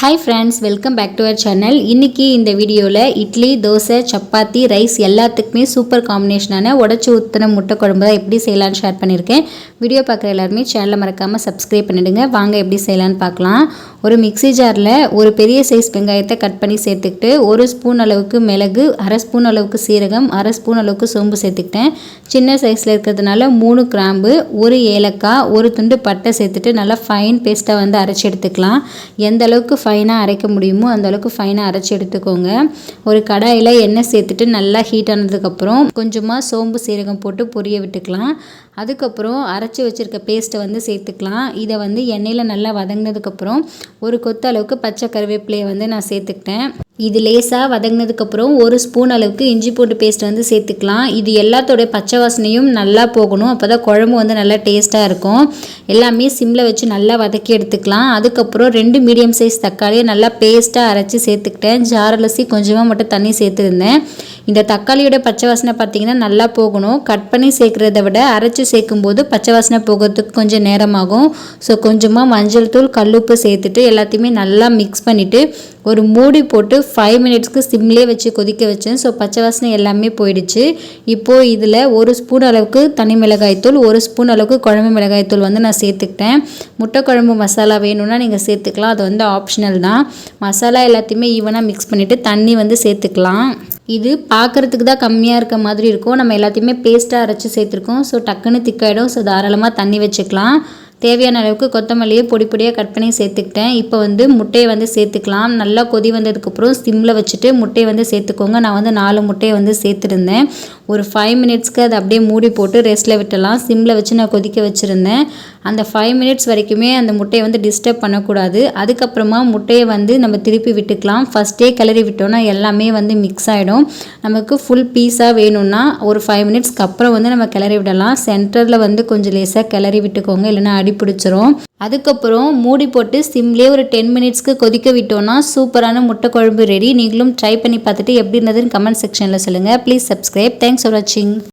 Hi friends welcome back to our channel இன்றைக்கி இந்த வீடியோவில் இட்லி தோசை சப்பாத்தி ரைஸ் எல்லாத்துக்குமே சூப்பர் காம்பினேஷனான உடச்சி ஊற்றின முட்டை குழம்பு தான் எப்படி செய்யலான்னு ஷேர் பண்ணியிருக்கேன். வீடியோ பார்க்குற எல்லாருமே சேனலை மறக்காமல் சப்ஸ்கிரைப் பண்ணிவிடுங்க வாங்க எப்படி செய்யலான்னு பார்க்கலாம். ஒரு மிக்ஸி ஜாரில் ஒரு பெரிய சைஸ் வெங்காயத்தை கட் பண்ணி சேர்த்துக்கிட்டு ஒரு ஸ்பூன் அளவுக்கு மிளகு அரை ஸ்பூன் அளவுக்கு சீரகம் அரை ஸ்பூன் அளவுக்கு சோம்பு சேர்த்துக்கிட்டேன். சின்ன சைஸில் இருக்கிறதுனால மூணு கிராம்பு ஒரு ஏலக்காய் ஒரு துண்டு பட்டை சேர்த்துட்டு நல்லா ஃபைன் பேஸ்ட்டாக வந்து அரைச்சி எடுத்துக்கலாம். எந்த அளவுக்கு ஃபைனாக அரைக்க முடியுமோ அந்த அளவுக்கு ஃபைனாக அரைச்சி எடுத்துக்கோங்க. ஒரு கடாயில் எண்ணெய் சேர்த்துட்டு நல்லா ஹீட் ஆனதுக்கப்புறம் கொஞ்சமாக சோம்பு சீரகம் போட்டு பொரிய விட்டுக்கலாம். அதுக்கப்புறம் அரைச்சி வச்சுருக்க பேஸ்ட்டை வந்து சேர்த்துக்கலாம். இதை வந்து எண்ணெயில் நல்லா வதங்கினதுக்கப்புறம் ஒரு கொத்த அளவுக்கு பச்சை கருவேப்பிலையை வந்து நான் சேர்த்துக்கிட்டேன். இது லேசாக வதங்கினதுக்கப்புறம் ஒரு ஸ்பூன் அளவுக்கு இஞ்சி பூண்டு பேஸ்ட் வந்து சேர்த்துக்கலாம். இது எல்லாத்தோடைய பச்சை வாசனையும் நல்லா போகணும். அப்போ தான் குழம்பு வந்து நல்லா டேஸ்ட்டாக இருக்கும். எல்லாமே சிம்மில் வச்சு நல்லா வதக்கி எடுத்துக்கலாம். அதுக்கப்புறம் ரெண்டு மீடியம் சைஸ் தக்காளியை நல்லா பேஸ்ட்டாக அரைச்சி சேர்த்துக்கிட்டேன். ஜாரலசி கொஞ்சமாக மட்டும் தண்ணி சேர்த்துருந்தேன். இந்த தக்காளியோட பச்சை வாசனை பார்த்திங்கன்னா நல்லா போகணும். கட் பண்ணி சேர்க்குறத விட அரைச்சி சேர்க்கும்போது பச்சை வாசனை போகிறதுக்கு கொஞ்சம் நேரமாகும். ஸோ கொஞ்சமாக மஞ்சள் தூள் கல்லுப்பு சேர்த்துட்டு எல்லாத்தையுமே நல்லா மிக்ஸ் பண்ணிவிட்டு ஒரு மூடி போட்டு ஃபைவ் மினிட்ஸ்க்கு சிம்லே வச்சு கொதிக்க வச்சேன். ஸோ பச்சை வாசனை எல்லாமே போயிடுச்சு. இப்போது இதில் ஒரு ஸ்பூன் அளவுக்கு தனி மிளகாய்த்தூள் ஒரு ஸ்பூன் அளவுக்கு குழம்பு மிளகாய்த்தூள் வந்து நான் சேர்த்துக்கிட்டேன். முட்டை குழம்பு மசாலா வேணும்னா நீங்கள் சேர்த்துக்கலாம். அது வந்து ஆப்ஷனல் தான். மசாலா எல்லாத்தையுமே ஈவனாக மிக்ஸ் பண்ணிவிட்டு தண்ணி வந்து சேர்த்துக்கலாம். இது பார்க்குறதுக்கு தான் கம்மியாக இருக்க மாதிரி இருக்கும். நம்ம எல்லாத்தையுமே பேஸ்ட்டாக அரைச்சி சேர்த்துருக்கோம். ஸோ டக்குன்னு திக்காயிடும் ஸோ தாராளமாக தண்ணி வச்சுக்கலாம். தேவையான அளவுக்கு கொத்தமல்லியை பொடி பொடியாக கட் பண்ணி சேர்த்துக்கிட்டேன். இப்போ வந்து முட்டையை வந்து சேர்த்துக்கலாம். நல்லா கொதி வந்ததுக்கப்புறம் சிம்மில் வச்சுட்டு முட்டையை வந்து சேர்த்துக்கோங்க. நான் வந்து நாலு முட்டையை வந்து சேர்த்துருந்தேன். ஒரு ஃபைவ் மினிட்ஸ்க்கு அதை அப்படியே மூடி போட்டு ரெஸ்ட்டில் விட்டுலாம் சிம்மில் வச்சு நான் கொதிக்க வச்சுருந்தேன். அந்த ஃபைவ் மினிட்ஸ் வரைக்குமே அந்த முட்டையை வந்து டிஸ்டர்ப் பண்ணக்கூடாது. அதுக்கப்புறமா முட்டையை வந்து நம்ம திருப்பி விட்டுக்கலாம். ஃபஸ்ட்டே கிளறி விட்டோன்னா எல்லாமே வந்து மிக்ஸ் ஆகிடும் நமக்கு ஃபுல் பீஸாக வேணும்னா ஒரு ஃபைவ் மினிட்ஸ்க்கு அப்புறம் வந்து நம்ம கிளறி விடலாம். சென்டரில் வந்து கொஞ்சம் லேசாக கிளறி விட்டுக்கோங்க. இல்லைன்னா அடி பிடிச்சிரும் அதுக்கப்புறம் மூடி போட்டு சிம்லேயே ஒரு டென் மினிட்ஸ்க்கு கொதிக்க விட்டோன்னா சூப்பரான முட்டை குழம்பு ரெடி நீங்களும் ட்ரை பண்ணி பார்த்துட்டு எப்படி இருந்ததுன்னு கமெண்ட் செக்ஷனில் சொல்லுங்கள் ப்ளீஸ் சப்ஸ்கிரைப் தேங்க்ஸ் ஃபார் வாட்சிங்